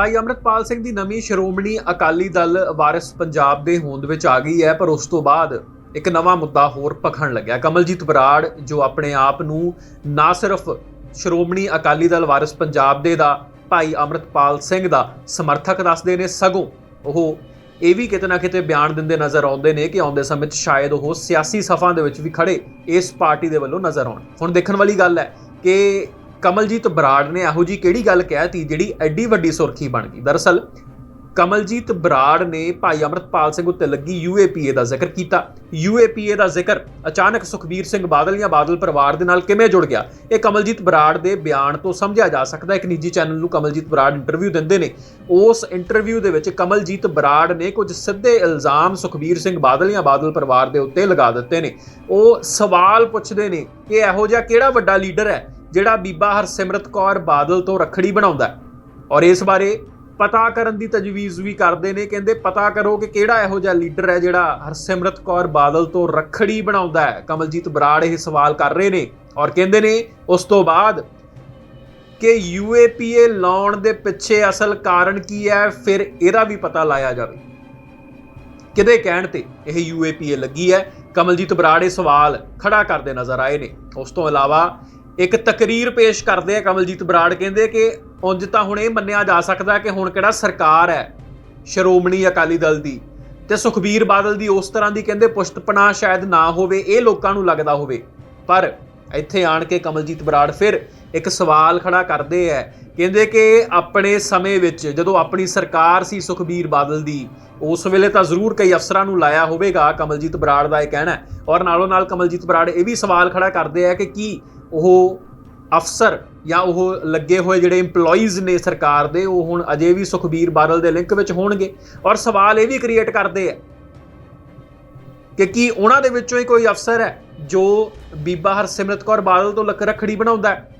ਭਾਈ ਅਮਰਤਪਾਲ ਸਿੰਘ ਦੀ ਨਵੀਂ ਸ਼੍ਰੋਮਣੀ ਅਕਾਲੀ ਦਲ ਵਾਰਿਸ ਪੰਜਾਬ ਦੇ ਹੋਂਦ ਵਿੱਚ ਆ ਗਈ ਹੈ, ਪਰ ਉਸ ਤੋਂ ਬਾਅਦ ਇੱਕ ਨਵਾਂ ਮੁੱਦਾ ਹੋਰ ਪਖਣ ਲੱਗਿਆ। ਕਮਲਜੀਤ ਬਰਾੜ, ਜੋ ਆਪਣੇ ਆਪ ਨੂੰ ਨਾ ਸਿਰਫ ਸ਼੍ਰੋਮਣੀ ਅਕਾਲੀ ਦਲ ਵਾਰਿਸ ਪੰਜਾਬ ਦੇ ਦਾ, ਭਾਈ ਅਮਰਤਪਾਲ ਸਿੰਘ ਦਾ ਸਮਰਥਕ ਦੱਸਦੇ ਨੇ, ਸਗੋਂ ਉਹ ਇਹ ਵੀ ਕਿਤੇ ਨਾ ਕਿਤੇ ਬਿਆਨ ਦਿੰਦੇ ਨਜ਼ਰ ਆਉਂਦੇ ਨੇ ਕਿ ਆਉਂਦੇ ਸਮੇਂ 'ਚ ਸ਼ਾਇਦ ਉਹ ਸਿਆਸੀ ਸਫਾਂ ਦੇ ਵਿੱਚ ਵੀ ਖੜੇ ਇਸ ਪਾਰਟੀ ਦੇ ਵੱਲੋਂ ਨਜ਼ਰ ਆਉਣ। ਹੁਣ ਦੇਖਣ ਵਾਲੀ ਗੱਲ ਹੈ ਕਿ ਕਮਲਜੀਤ ਬਰਾੜ ਨੇ ਇਹੋ ਜੀ ਕਿਹੜੀ ਗੱਲ ਕਹਿਤੀ ਜਿਹੜੀ ਐਡੀ ਵੱਡੀ ਸੁਰਖੀ ਬਣ ਗਈ? ਦਰਅਸਲ, ਕਮਲਜੀਤ ਬਰਾੜ ਨੇ ਭਾਈ ਅਮਰਤਪਾਲ ਸਿੰਘ ਉੱਤੇ ਲੱਗੀ ਯੂਏਪੀਏ ਦਾ ਜ਼ਿਕਰ ਕੀਤਾ। ਯੂਏਪੀਏ ਦਾ ਜ਼ਿਕਰ ਅਚਾਨਕ ਸੁਖਬੀਰ ਸਿੰਘ ਬਾਦਲ ਜਾਂ ਬਾਦਲ ਪਰਿਵਾਰ ਦੇ ਨਾਲ ਕਿਵੇਂ ਜੁੜ ਗਿਆ? ਇਹ ਕਮਲਜੀਤ ਬਰਾੜ ਦੇ ਬਿਆਨ ਤੋਂ ਸਮਝਿਆ ਜਾ ਸਕਦਾ ਇੱਕ ਨਿੱਜੀ ਚੈਨਲ ਨੂੰ ਕਮਲਜੀਤ ਬਰਾੜ ਇੰਟਰਵਿਊ ਦਿੰਦੇ ਨੇ। ਉਸ ਇੰਟਰਵਿਊ ਦੇ ਵਿੱਚ ਕਮਲਜੀਤ ਬਰਾੜ ਨੇ ਕੁਝ ਸਿੱਧੇ ਇਲਜ਼ਾਮ ਸੁਖਬੀਰ ਸਿੰਘ ਬਾਦਲ ਜਾਂ ਬਾਦਲ ਪਰਿਵਾਰ ਦੇ ਉੱਤੇ ਲਗਾ ਦਿੱਤੇ ਨੇ। ਉਹ ਸਵਾਲ ਪੁੱਛਦੇ ਨੇ ਕਿ ਇਹੋ ਜਿਹਾ ਕਿਹੜਾ ਵੱਡਾ ਲੀਡਰ ਹੈ? ਜਿਹੜਾ ਬੀਬਾ ਹਰਸਿਮਰਤ ਕੌਰ ਬਾਦਲ ਤੋਂ ਰੱਖੜੀ ਬਣਾਉਂਦਾ ਔਰ ਇਸ ਬਾਰੇ ਪਤਾ ਕਰਨ ਦੀ ਤਜਵੀਜ਼ ਵੀ ਕਰਦੇ ਨੇ, ਕਹਿੰਦੇ ਪਤਾ ਕਰੋ ਕਿ ਕਿਹੜਾ ਇਹੋ ਜਿਹਾ ਲੀਡਰ ਹੈ ਜਿਹੜਾ ਹਰਸਿਮਰਤ ਕੌਰ ਬਾਦਲ ਤੋਂ ਰੱਖੜੀ ਬਣਾਉਂਦਾ ਹੈ। ਕਮਲਜੀਤ ਬਰਾੜ ਇਹ ਸਵਾਲ ਕਰ ਰਹੇ ਨੇ ਔਰ ਕਹਿੰਦੇ ਨੇ ਉਸ ਤੋਂ ਬਾਅਦ ਕਿ ਯੂਏਪੀਏ ਲਾਉਣ ਦੇ ਪਿੱਛੇ ਅਸਲ ਕਾਰਨ ਕੀ ਹੈ, ਫਿਰ ਇਹਦਾ ਵੀ ਪਤਾ ਲਾਇਆ ਜਾਵੇ। ਕਿਹਦੇ ਕਹਿਣ ਤੇ ਇਹ ਯੂਏਪੀਏ ਲੱਗੀ ਹੈ। ਕਮਲਜੀਤ ਬਰਾੜ ਇਹ ਸਵਾਲ ਖੜਾ ਕਰਦੇ ਨਜ਼ਰ ਆਏ ਨੇ। ਉਸ ਤੋਂ ਇਲਾਵਾ ਇੱਕ ਤਕਰੀਰ ਪੇਸ਼ ਕਰਦੇ ਆ ਕਮਲਜੀਤ ਬਰਾੜ, ਕਹਿੰਦੇ ਕਿ ਉਂਝ ਤਾਂ ਹੁਣ ਇਹ ਮੰਨਿਆ ਜਾ ਸਕਦਾ ਕਿ ਹੁਣ ਕਿਹੜਾ ਸਰਕਾਰ ਹੈ ਸ਼੍ਰੋਮਣੀ ਅਕਾਲੀ ਦਲ ਦੀ ਤੇ ਸੁਖਬੀਰ ਬਾਦਲ ਦੀ ਉਸ ਤਰ੍ਹਾਂ ਦੀ ਕਹਿੰਦੇ ਪੁਸ਼ਤਪਨਾ ਸ਼ਾਇਦ ਨਾ ਹੋਵੇ, ਇਹ ਲੋਕਾਂ ਨੂੰ ਲੱਗਦਾ ਹੋਵੇ। ਪਰ ਇੱਥੇ ਆਣ ਕੇ ਕਮਲਜੀਤ ਬਰਾੜ ਫਿਰ ਇੱਕ ਸਵਾਲ ਖੜਾ ਕਰਦੇ ਐ ਕਹਿੰਦੇ ਕਿ ਆਪਣੇ ਸਮੇਂ ਵਿੱਚ ਜਦੋਂ ਆਪਣੀ ਸਰਕਾਰ ਸੀ ਸੁਖਬੀਰ ਬਾਦਲ ਦੀ, ਉਸ ਵੇਲੇ ਤਾਂ ਜ਼ਰੂਰ ਕਈ ਅਫਸਰਾਂ ਨੂੰ ਲਾਇਆ ਹੋਵੇਗਾ ਕਮਲਜੀਤ ਬਰਾੜ ਦਾ ਇਹ ਕਹਿਣਾ ਔਰ ਨਾਲੋਂ ਨਾਲ ਕਮਲਜੀਤ ਬਰਾੜ ਇਹ ਵੀ ਸਵਾਲ ਖੜਾ ਕਰਦੇ ਆ ਕਿ ਕੀ ਉਹ ਅਫਸਰ ਜਾਂ ਉਹ ਲੱਗੇ ਹੋਏ ਜਿਹੜੇ EMPLOYEES ਨੇ ਸਰਕਾਰ ਦੇ, ਉਹ ਹੁਣ ਅਜੇ ਵੀ ਸੁਖਬੀਰ ਬਾਦਲ ਦੇ ਲਿੰਕ ਵਿੱਚ ਹੋਣਗੇ। ਔਰ ਸਵਾਲ ਇਹ ਵੀ ਕ੍ਰੀਏਟ ਕਰਦੇ ਆ ਕਿ ਕੀ ਉਹਨਾਂ ਦੇ ਵਿੱਚੋਂ ਹੀ ਕੋਈ ਅਫਸਰ ਹੈ ਜੋ ਬੀਬਾ ਹਰਸਿਮਰਤ ਕੌਰ ਬਾਦਲ ਤੋਂ ਲੱਕ ਰੱਖੜੀ ਬਣਾਉਂਦਾ ਹੈ?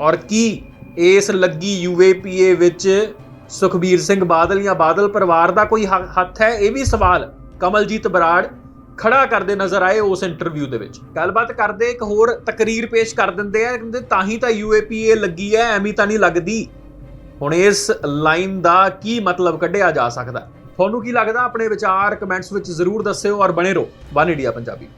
ਔਰ ਕੀ ਇਸ ਲੱਗੀ ਯੂਏਪੀਏ ਵਿੱਚ ਸੁਖਬੀਰ ਸਿੰਘ ਬਾਦਲ ਜਾਂ ਬਾਦਲ ਪਰਿਵਾਰ ਦਾ ਕੋਈ ਹ- ਹੱਥ ਹੈ? ਇਹ ਵੀ ਸਵਾਲ ਕਮਲਜੀਤ ਬਰਾੜ ਖੜਾ ਕਰਦੇ ਨਜ਼ਰ ਆਏ ਉਸ ਇੰਟਰਵਿਊ ਦੇ ਵਿੱਚ। ਗੱਲਬਾਤ ਕਰਦੇ ਇੱਕ ਹੋਰ ਤਕਰੀਰ ਪੇਸ਼ ਕਰ ਦਿੰਦੇ ਆ, ਕਹਿੰਦੇ ਤਾਂ ਹੀ ਤਾਂ ਯੂਏਪੀਏ ਲੱਗੀ ਹੈ ਐਵੇਂ ਤਾਂ ਨਹੀਂ ਲੱਗਦੀ। ਹੁਣ ਇਸ ਲਾਈਨ ਦਾ ਕੀ ਮਤਲਬ ਕੱਢਿਆ ਜਾ ਸਕਦਾ? ਤੁਹਾਨੂੰ ਕੀ ਲੱਗਦਾ? ਆਪਣੇ ਵਿਚਾਰ ਕਮੈਂਟਸ ਵਿੱਚ ਜ਼ਰੂਰ ਦੱਸਿਓ ਔਰ ਬਣੇ ਰਹੋ। One India Punjabi.